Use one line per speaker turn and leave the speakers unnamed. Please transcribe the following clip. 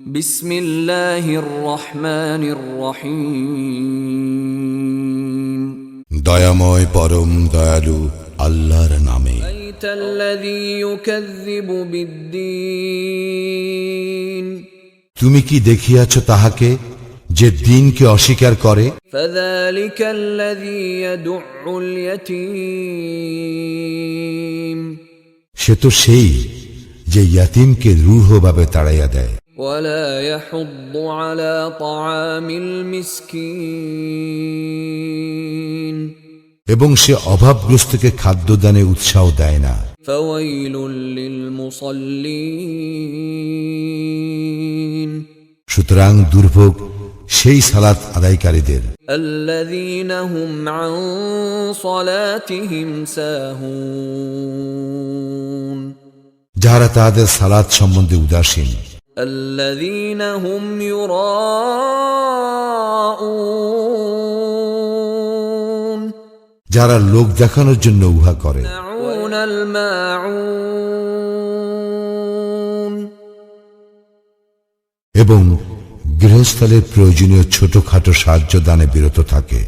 বিসমিল্লাহির রহমানির রহিম।
দয়াময় পরম দয়ালু আল্লাহর নামে। তুমি কি দেখিয়াছ তাহাকে যে দিনকে অস্বীকার করে? সে তো সেই যে ইয়াতিমকে রূঢ়ভাবে তাড়াইয়া দেয়।
ولا يحض على طعام المسكين
এবং সে অভাবগ্রস্তকে খাদ্যদানে উৎসাহ দেয় না
فويل للمصلين
সুতরাং দুর্ভোগ সেই সালাত আদায়কারীদের
الذين هم عن صلاتهم ساهون
যাহারা তাহাদের সালাত সম্বন্ধে উদাসীন
الذين هم يراءون
যারা লোক দেখানোর জন্য উহা করে
يمنعون الماعون
এবং গৃহস্থলের প্রয়োজনীয় ছোটখাটো সাহায্য দানে বিরত থাকে